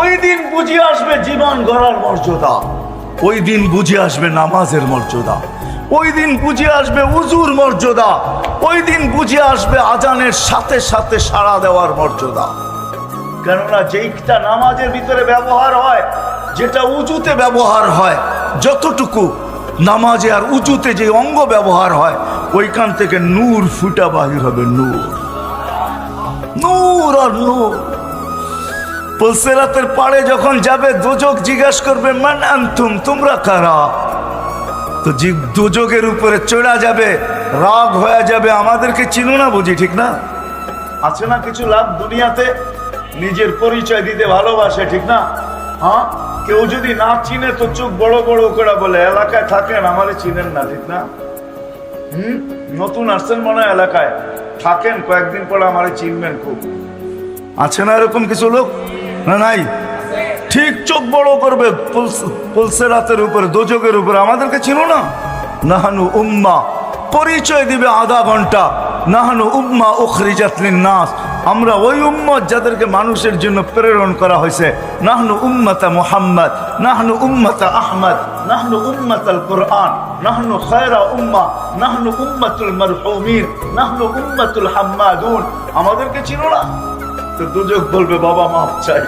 ওই দিন বুঝে আসবে জীবন গড়ার মর্যাদা। ওই দিন বুঝে আসবে নামাজের মর্যাদা। ওই দিন বুঝে আসবে উজুর মর্যাদা। ওই দিন বুঝে আসবে আজানের সাথে সাথে সাড়া দেওয়ার মর্যাদা। কেননা যেইটা নামাজের ভিতরে ব্যবহার হয়, যেটা উঁচুতে ব্যবহার হয়, যতটুকু নামাজে আর উঁচুতে যে অঙ্গ ব্যবহার হয়, ওইখান থেকে নূর ফুটা বাহির হবে নূর। নূর আর নূর। পুলসেরাতের পাড়ে যখন যাবে, দুজক জিজ্ঞাস করবে, মান আনতুম, তোমরা কারা? তো দুযোগের উপরে চড়া যাবে, রাগ হয়ে যাবে, আমাদেরকে চিনো না বুঝি, ঠিক না? আছে না কিছু লাভ দুনিয়াতে? নিজের পরিচয় দিতে ভালোবাসে, ঠিক না? হ্যাঁ? কেউ যদি না চিনে, তো চোখ বড় বড় করে বলে, এলাকায় থাকেন, আমারে চিনেন না, ঠিক না? হুম? নতুন আসছেন মনে এলাকায়। থাকেন, কয়েকদিন পরে আমারে চিনবেন খুব। আছে না এরকম কিছু লোক? না, নাই? ঠিক চোখ বড় করবে পুলসে রাতের উপরে দোজকের উপরে। আমাদেরকে চিনো না? নাহানু উম্মা, পরিচয় দিবে আধা ঘণ্টা। নাহানু উম্মা উখরিজাতলিন নাস আমরা ওই উম্মত যাদেরকে মানুষের জন্য প্রেরণ করা হয়েছে। নাহনু উম্মতা মুহাম্মদ, নাহনু উম্মতা আহমদ, নাহনু উম্মত আল কোরআন, নাহনু খায়রা উম্মা, নাহনু উম্মতুল মারহুমিন, নাহনু উম্মতুল হাম্মাদুন। আমাদেরকে চিনো না? দুজক বলবে বাবা মাপ চাই।